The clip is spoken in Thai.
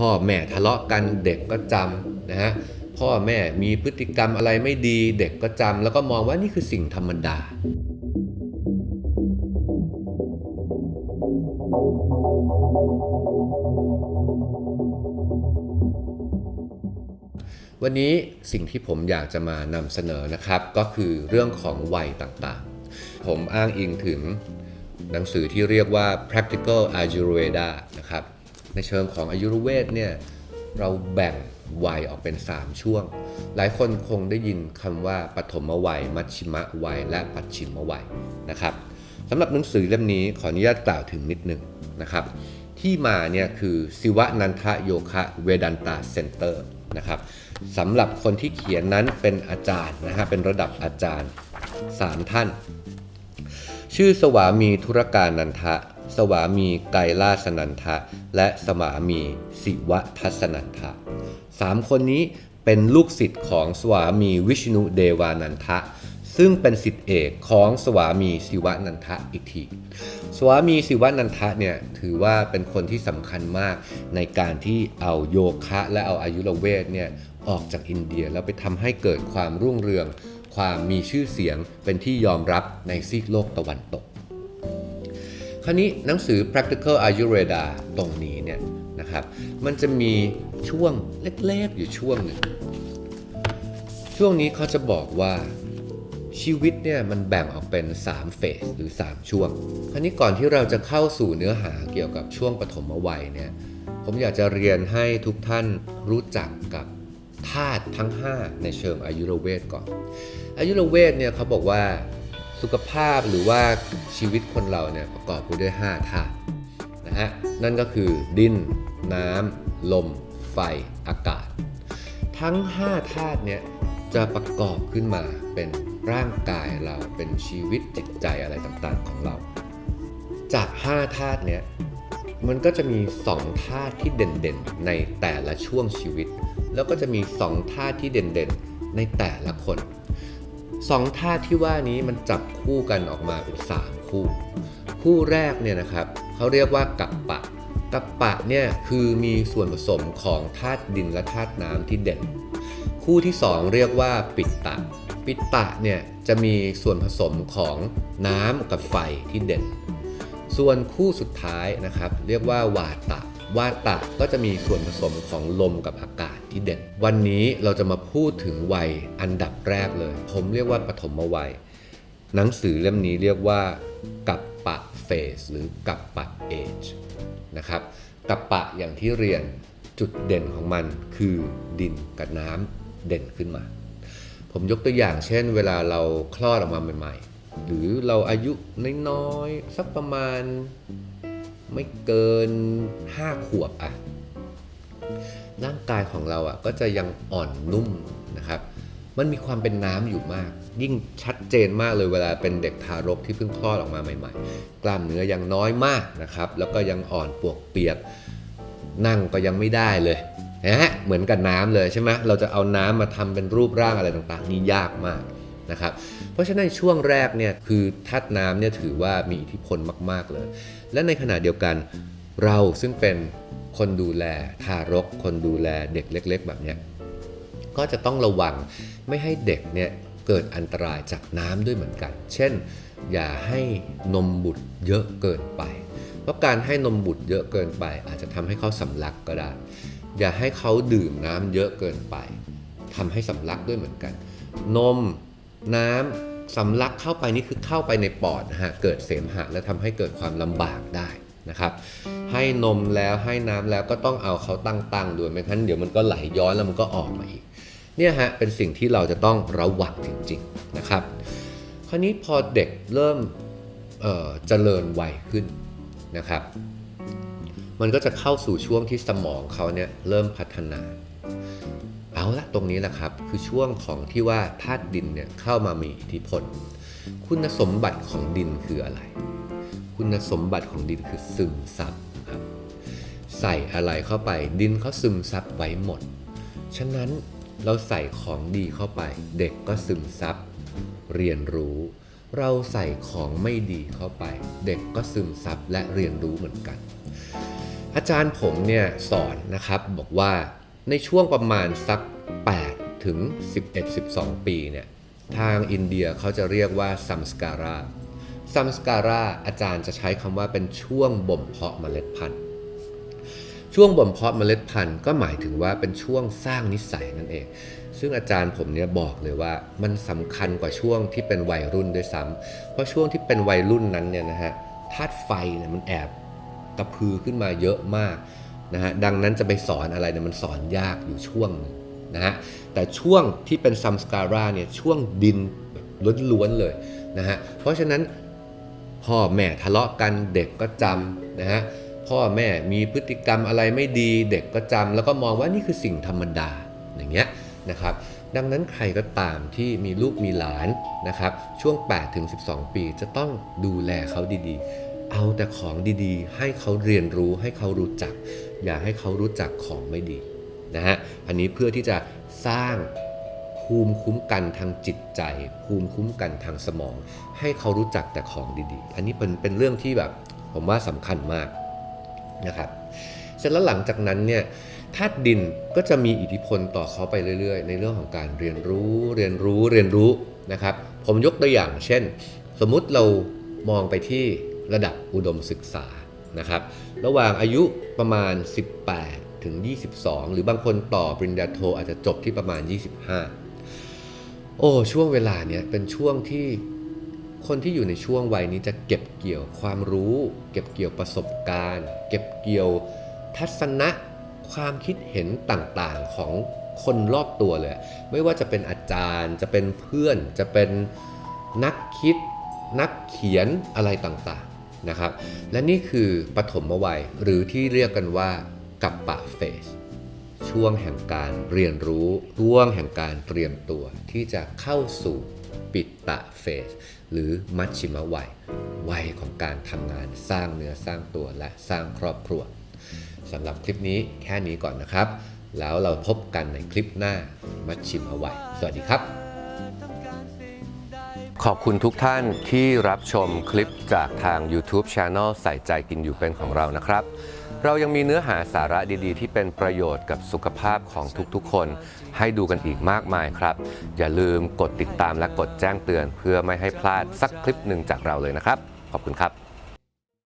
พ่อแม่ทะเลาะกันเด็กก็จำนะฮะพ่อแม่มีพฤติกรรมอะไรไม่ดี เด็กก็จำแล้วก็มองว่านี่คือสิ่งธรรมดา วันนี้สิ่งที่ผมอยากจะมานำเสนอนะครับ ก็คือเรื่องของวัยต่างๆ ผมอ้างอิงถึงหนังสือที่เรียกว่า practical ayurveda นะครับ ในเชิงของอายุรเวทเนี่ยเราแบ่งวัยออกเป็น 3 ช่วง หลายคนคงได้ยินคำว่าปฐมวัย มัชชิมวัย และปัจฉิมวัยนะครับสำหรับหนังสือเล่มนี้ขออนุญาตกล่าวถึงนิดหนึ่งนะครับ ที่มาเนี่ยคือศิวะนันทโยคะเวดันตาเซ็นเตอร์นะครับสำหรับคนที่เขียนนั้นเป็นอาจารย์นะฮะเป็นระดับอาจารย์ 3 ท่าน ชื่อสวามีธุรการนันทะ สวามีไกรลาสนันทะ และสวามีศิวทัศนันทะสามคนนี้เป็นลูกศิษย์ของสวามีวิชนุเดวานันทะ ซึ่งเป็นศิษย์เอกของสวามีศิวนันทะอีกทีสวามีศิวนันทะเนี่ยถือว่าเป็นคนที่สำคัญมากในการที่เอาโยคะและเอาอายุรเวทเนี่ยออกจากอินเดียแล้วไปทำให้เกิดความรุ่งเรือง ความมีชื่อเสียงเป็นที่ยอมรับในซีกโลกตะวันตก คราวนี้หนังสือ practical ayurveda ตรงนี้เนี่ยนะครับ มันจะมีช่วงเล็กๆอยู่ช่วงหนึ่ง ช่วงนี้เขาจะบอกว่าชีวิตเนี่ยมันแบ่งออกเป็น3เฟสหรือ 3 ช่วง คราวนี้ก่อนที่เราจะเข้าสู่เนื้อหาเกี่ยวกับช่วงปฐมวัยเนี่ย ผมอยากจะเรียนให้ทุกท่านรู้จักกับธาตุทั้ง 5 ในเชิงอายุรเวทก่อน อายุรเวทเนี่ยเขาบอกว่า สุขภาพหรือว่าชีวิตคนเราเนี่ยประกอบไปด้วย5ธาตุนะฮะนั่นก็คือดิน น้ำ ลม ไฟ อากาศ ทั้ง5ธาตุเนี่ยจะประกอบขึ้นมาเป็นร่างกายเราเป็นชีวิตจิตใจอะไรต่างๆของเรา จาก5ธาตุเนี่ยมันก็จะมี2ธาตุที่เด่นๆ ในแต่ละช่วงชีวิต แล้วก็จะมี2ธาตุที่เด่นๆ ในแต่ละคน สองธาตุที่ว่านี้มันจับคู่กันออกมาเป็น3คู่ คู่แรกเนี่ยนะครับเขาเรียกว่ากัปปะกัปปะเนี่ยคือมีส่วนผสมของธาตุดินและธาตุน้ำที่เด่น คู่ที่ 2 เรียกว่าปิตะ ปิตะเนี่ยจะมีส่วนผสมของน้ำกับไฟที่เด่น ส่วนคู่สุดท้ายนะครับ เรียกว่าวาตะ ว่าตะก็จะมีส่วนผสมของลมกับอากาศที่เด่นวันนี้เราจะมาพูดถึงวัยอันดับแรกเลย ผมเรียกว่าปฐมวัย หนังสือเล่มนี้เรียกว่ากัปปะเฟสหรือกัปปะเอจนะครับกัปปะอย่างที่เรียนจุดเด่นของมันคือดินกับน้ำเด่นขึ้นมา ผมยกตัวอย่างเช่น เวลาเราคลอดออกมาใหม่ ๆ หรือเราอายุน้อยๆสักประมาณ ไม่เกิน 5 ขวบอะร่างกายของเราอะก็จะยังอ่อนนุ่มนะครับ มันมีความเป็นน้ำอยู่มาก ยิ่งชัดเจนมากเลยเวลาเป็นเด็กทารกที่เพิ่งคลอดออกมาใหม่ ๆ กล้ามเนื้อยังน้อยมากนะครับ แล้วก็ยังอ่อนปวกเปียก นั่งก็ยังไม่ได้เลยนะฮะเหมือนกับน้ำเลยใช่ไหมเราจะเอาน้ำมาทำเป็นรูปร่างอะไรต่างๆ นี่ยากมาก นะครับเพราะฉะนั้นช่วงแรกเนี่ยคือธาตุน้ำเนี่ยถือว่ามีอิทธิพลมาก ๆ เลย และในขณะเดียวกันเราซึ่งเป็นคนดูแลทารก คนดูแลเด็กเล็ก ๆ แบบเนี้ยก็จะต้องระวังไม่ให้เด็กเนี่ยเกิดอันตรายจากน้ำด้วยเหมือนกัน เช่น อย่าให้นมบุตรเยอะเกินไป เพราะการให้นมบุตรเยอะเกินไป อาจจะทำให้เขาสำลักก็ได้ อย่าให้เขาดื่มน้ำเยอะเกินไปทำให้สำลักด้วยเหมือนกัน นม น้ำสำลักเข้าไปนี่คือเข้าไปในปอดนะฮะเกิดเสมหะและทำให้เกิดความลำบากได้นะครับ ให้นมแล้วให้น้ำแล้วก็ต้องเอาเขาตั้งๆด้วยไม่งั้นเดี๋ยวมันก็ไหลย้อนแล้วมันก็ออกมาอีกเนี่ยฮะเป็นสิ่งที่เราจะต้องระวังจริงๆนะครับ คราวนี้พอเด็กเริ่มเเจริญวัยขึ้นนะครับ มันก็จะเข้าสู่ช่วงที่สมองเขาเนี่ยเริ่มพัฒนา เอาละตรงนี้แหละครับคือช่วงของที่ว่าธาตุดินเนี่ยเข้ามามีอิทธิพล คุณสมบัติของดินคืออะไร คุณสมบัติของดินคือซึมซับครับใส่อะไรเข้าไปดินเขาซึมซับไว้หมด ฉะนั้นเราใส่ของดีเข้าไป เด็กก็ซึมซับเรียนรู้ เราใส่ของไม่ดีเข้าไป เด็กก็ซึมซับและเรียนรู้เหมือนกัน อาจารย์ผมเนี่ยสอนนะครับบอกว่า ในช่วงประมาณสัก 8 ถึง 11-12 ปีเนี่ยทางอินเดียเขาจะเรียกว่าซัมสการาซัมสการาอาจารย์จะใช้คำว่าเป็นช่วงบ่มเพาะเมล็ดพันธุ์ ช่วงบ่มเพาะเมล็ดพันธุ์ก็หมายถึงว่าเป็นช่วงสร้างนิสัยนั่นเอง ซึ่งอาจารย์ผมเนี่ยบอกเลยว่ามันสำคัญกว่าช่วงที่เป็นวัยรุ่นด้วยซ้ำเพราะช่วงที่เป็นวัยรุ่นนั้นเนี่ยนะฮะธาตุไฟเนี่ยมันแอบกระพือขึ้นมาเยอะมาก นะฮะดังนั้นจะไปสอนอะไรเนี่ยมันสอนยากอยู่ช่วงหนึ่งนะฮะแต่ช่วงที่เป็นซัมสการาเนี่ยช่วงดินล้วนๆเลยนะฮะเพราะฉะนั้นพ่อแม่ทะเลาะกันเด็กก็จำนะฮะพ่อแม่มีพฤติกรรมอะไรไม่ดีเด็กก็จำแล้วก็มองว่านี่คือสิ่งธรรมดาอย่างเงี้ยนะครับดังนั้นใครก็ตามที่มีลูกมีหลานนะครับช่วง8ถึง12 ปีจะต้องดูแลเขาดีๆ เอาแต่ของดีๆ ให้เขาเรียนรู้ให้เขารู้จัก อย่าให้เขารู้จักของไม่ดีนะฮะอันนี้เพื่อที่จะสร้างภูมิคุ้มกันทางจิตใจ ภูมิคุ้มกันทางสมอง ให้เขารู้จักแต่ของดีๆ อันนี้เป็นเป็นเรื่องที่แบบผมว่าสำคัญมากนะครับเสร็จแล้วหลังจากนั้นเนี่ยธาตุดินก็จะมีอิทธิพลต่อเขาไปเรื่อย ๆ ในเรื่องของการเรียนรู้เรียนรู้เรียนรู้นะครับ ผมยกตัวอย่าง เช่น สมมุติเรามองไปที่ ระดับอุดมศึกษานะครับระหว่างอายุประมาณ 18 ถึง 22 หรือบางคนต่อปริญญาโทอาจจะจบที่ประมาณ 25 โอ้ช่วงเวลาเนี้ยเป็นช่วงที่คนที่อยู่ในช่วงวัยนี้จะเก็บเกี่ยวความรู้ เก็บเกี่ยวประสบการณ์ เก็บเกี่ยวทัศนะความคิดเห็นต่างๆของคนรอบตัวเลย ไม่ว่าจะเป็นอาจารย์จะเป็นเพื่อนจะเป็นนักคิด นักเขียนอะไรต่าง นะครับ และนี่คือปฐมวัยหรือที่เรียกกันว่ากัปปะเฟสช่วงแห่งการเรียนรู้ช่วงแห่งการเตรียมตัวที่จะเข้าสู่ปิตตะเฟสหรือมัชชิมวัย วัยของการทำงานสร้างเนื้อสร้างตัวและสร้างครอบครัวสำหรับคลิปนี้แค่นี้ก่อนนะครับ แล้วเราพบกันในคลิปหน้ามัชชิมวัย สวัสดีครับ ขอบคุณทุกท่านที่รับชมคลิปจากทาง YouTube Channel ใส่ใจกินอยู่เป็นของเรานะครับ เรายังมีเนื้อหาสาระดีๆ ที่เป็นประโยชน์กับสุขภาพของทุกๆ คน ให้ดูกันอีกมากมายครับ อย่าลืมกดติดตามและกดแจ้งเตือน เพื่อไม่ให้พลาดสักคลิปหนึ่งจากเราเลยนะครับ ขอบคุณครับ